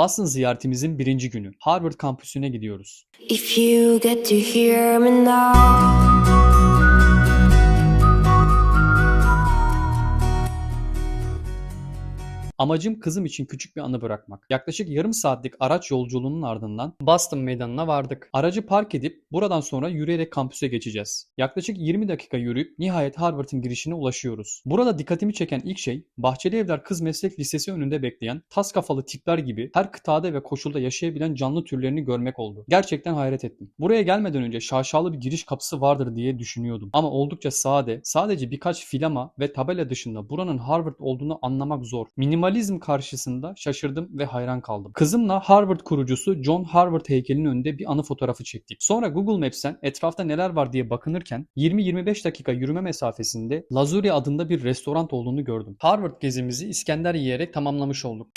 Boston ziyaretimizin birinci günü. Harvard kampüsüne gidiyoruz. If you get to hear me now. Amacım kızım için küçük bir anı bırakmak. Yaklaşık yarım saatlik araç yolculuğunun ardından Boston meydanına vardık. Aracı park edip buradan sonra yürüyerek kampüse geçeceğiz. Yaklaşık 20 dakika yürüyüp nihayet Harvard'ın girişine ulaşıyoruz. Burada dikkatimi çeken ilk şey Bahçeli Evler Kız Meslek Lisesi önünde bekleyen tas kafalı tipler gibi her kıtada ve koşulda yaşayabilen canlı türlerini görmek oldu. Gerçekten hayret ettim. Buraya gelmeden önce şaşalı bir giriş kapısı vardır diye düşünüyordum. Ama oldukça sade, sadece birkaç filama ve tabela dışında buranın Harvard olduğunu anlamak zor. Minimalizm karşısında şaşırdım ve hayran kaldım. Kızımla Harvard kurucusu John Harvard heykelinin önünde bir anı fotoğrafı çektik. Sonra Google Maps'ten etrafta neler var diye bakınırken 20-25 dakika yürüme mesafesinde Lazuri adında bir restoran olduğunu gördüm. Harvard gezimizi İskender yiyerek tamamlamış olduk.